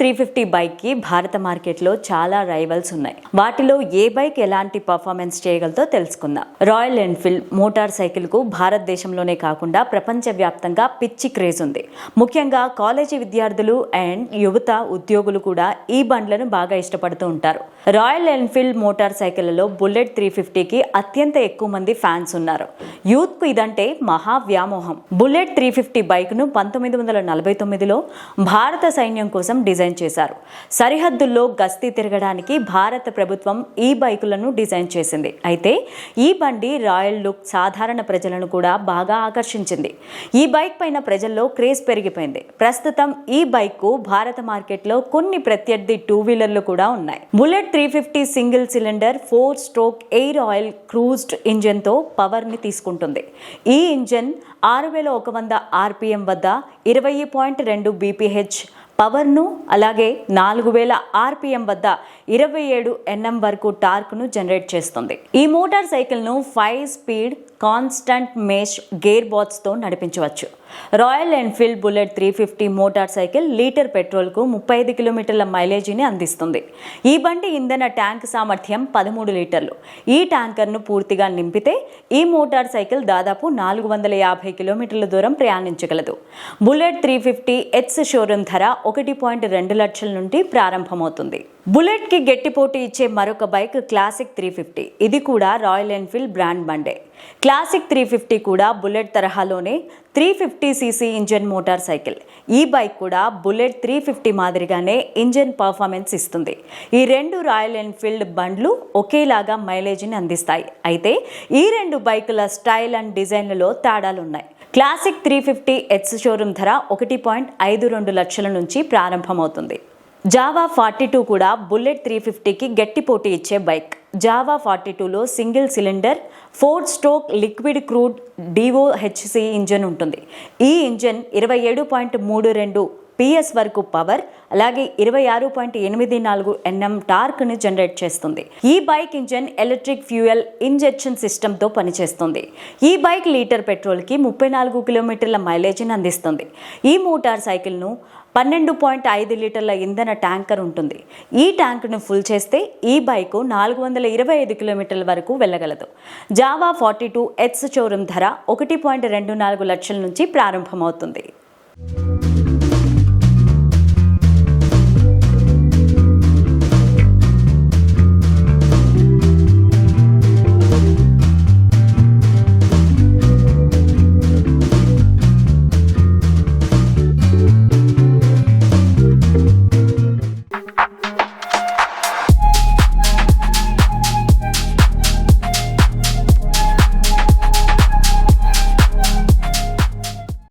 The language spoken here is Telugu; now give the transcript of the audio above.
త్రీ ఫిఫ్టీ బైక్కి భారత మార్కెట్లో చాలా రైవల్స్ ఉన్నాయి. వాటిలో ఏ బైక్ ఎలాంటి పర్ఫార్మెన్స్ చేయగలదో తెలుసుకుందాం. రాయల్ ఎన్ఫీల్డ్ మోటార్ సైకిల్కు భారతదేశంలోనే కాకుండా ప్రపంచవ్యాప్తంగా పిచ్చి క్రేజ్ ఉంది. ముఖ్యంగా కాలేజీ విద్యార్థులు అండ్ యువత ఉద్యోగులు కూడా ఈ బండ్లను బాగా ఇష్టపడుతూ ఉంటారు. రాయల్ ఎన్ఫీల్డ్ మోటార్ సైకిళ్ళలో బుల్లెట్ త్రీ ఫిఫ్టీకి అత్యంత ఎక్కువ మంది ఫ్యాన్స్ ఉన్నారు. యూత్కు ఇదంటే మహా వ్యామోహం. బుల్లెట్ త్రీ ఫిఫ్టీ బైక్ను పంతొమ్మిది వందల నలభై తొమ్మిదిలో భారత సైన్యం కోసం డిజైన్ చేశారు. సరిహద్దుల్లో గస్తీ తిరగడానికి భారత ప్రభుత్వం ఈ బైకులను డిజైన్ చేసింది. అయితే ఈ బండి రాయల్ లుక్ సాధారణ ప్రజలను కూడా బాగా ఆకర్షించింది. ఈ బైక్ పైన ప్రజల్లో క్రేజ్ పెరిగిపోయింది. ప్రస్తుతం ఈ బైక్ భారత మార్కెట్లో కొన్ని ప్రత్యర్థి టూ వీలర్లు కూడా ఉన్నాయి. Bullet three fifty single cylinder four stroke air oil cooled ఇంజన్తో పవర్ని తీసుకుంటుంది. ఈ ఇంజన్ ఆరు వేల ఒక వంద ఆర్పిఎం వద్ద ఇరవై పాయింట్ రెండు బీపీహెచ్ పవర్ను అలాగే నాలుగు వేల ఆర్పిఎం వద్ద ఇరవై ఏడు ఎన్ఎం వరకు టార్క్ను జనరేట్ చేస్తుంది. ఈ మోటార్ సైకిల్ను five speed constant mesh gear బాట్స్తో నడిపించవచ్చు. Royal Enfield bullet three fifty motorcycle litre పెట్రోల్కు ముప్పై ఐదు కిలోమీటర్ల మైలేజీని అందిస్తుంది. ఈ బండి ఇంధన ట్యాంక్ సామర్థ్యం పదమూడు లీటర్లు. ఈ ట్యాంకర్ను పూర్తిగా నింపితే ఈ మోటార్ సైకిల్ దాదాపు నాలుగు వందల యాభై కిలోమీటర్ల దూరం ప్రయాణించగలదు. Bullet three fifty ex showroom ధర ఒకటి పాయింట్ రెండు లక్షల నుండి ప్రారంభమవుతుంది. బుల్లెట్కి గట్టి పోటీ ఇచ్చే మరొక బైక్ క్లాసిక్ త్రీ ఫిఫ్టీ. ఇది కూడా రాయల్ ఎన్ఫీల్డ్ బ్రాండ్ బండే. క్లాసిక్ త్రీ ఫిఫ్టీ కూడా బుల్లెట్ తరహాలోనే three fifty CC engine motorcycle. ఈ బైక్ కూడా బుల్లెట్ త్రీ ఫిఫ్టీ మాదిరిగానే ఇంజన్ పర్ఫార్మెన్స్ ఇస్తుంది. ఈ రెండు రాయల్ ఎన్ఫీల్డ్ బండ్లు ఒకేలాగా మైలేజీని అందిస్తాయి. అయితే ఈ రెండు బైకుల స్టైల్ అండ్ డిజైన్లలో తేడాలున్నాయి. Classic three fifty ex showroom ధర ఒకటి పాయింట్ ఐదు రెండు లక్షల నుంచి ప్రారంభమవుతుంది. జావా ఫార్టీ టూ కూడా బుల్లెట్ త్రీ ఫిఫ్టీకి గట్టి పోటీ ఇచ్చే బైక్. జావా ఫార్టీ టూలో single cylinder four stroke liquid cooled D O H C engine ఉంటుంది. ఈ ఇంజన్ ఇరవై ఏడు పాయింట్ మూడు రెండు పిఎస్ వరకు పవర్ అలాగే ఇరవై ఆరు పాయింట్ ఎనిమిది నాలుగు ఎన్ఎం టార్క్ను జనరేట్ చేస్తుంది. ఈ bike engine electric fuel injection సిస్టంతో పనిచేస్తుంది. ఈ బైక్ లీటర్ పెట్రోల్కి ముప్పై నాలుగు కిలోమీటర్ల మైలేజీని అందిస్తుంది. ఈ మోటార్ సైకిల్ను పన్నెండు పాయింట్ ఐదు లీటర్ల ఇంధన ట్యాంకర్ ఉంటుంది. ఈ ట్యాంకును ఫుల్ చేస్తే ఈ బైక్ నాలుగు వందల ఇరవై ఐదు కిలోమీటర్ల వరకు వెళ్ళగలదు. Jawa forty two ex showroom ధర ఒకటి పాయింట్ రెండు నాలుగు లక్షల నుంచి ప్రారంభమవుతుంది.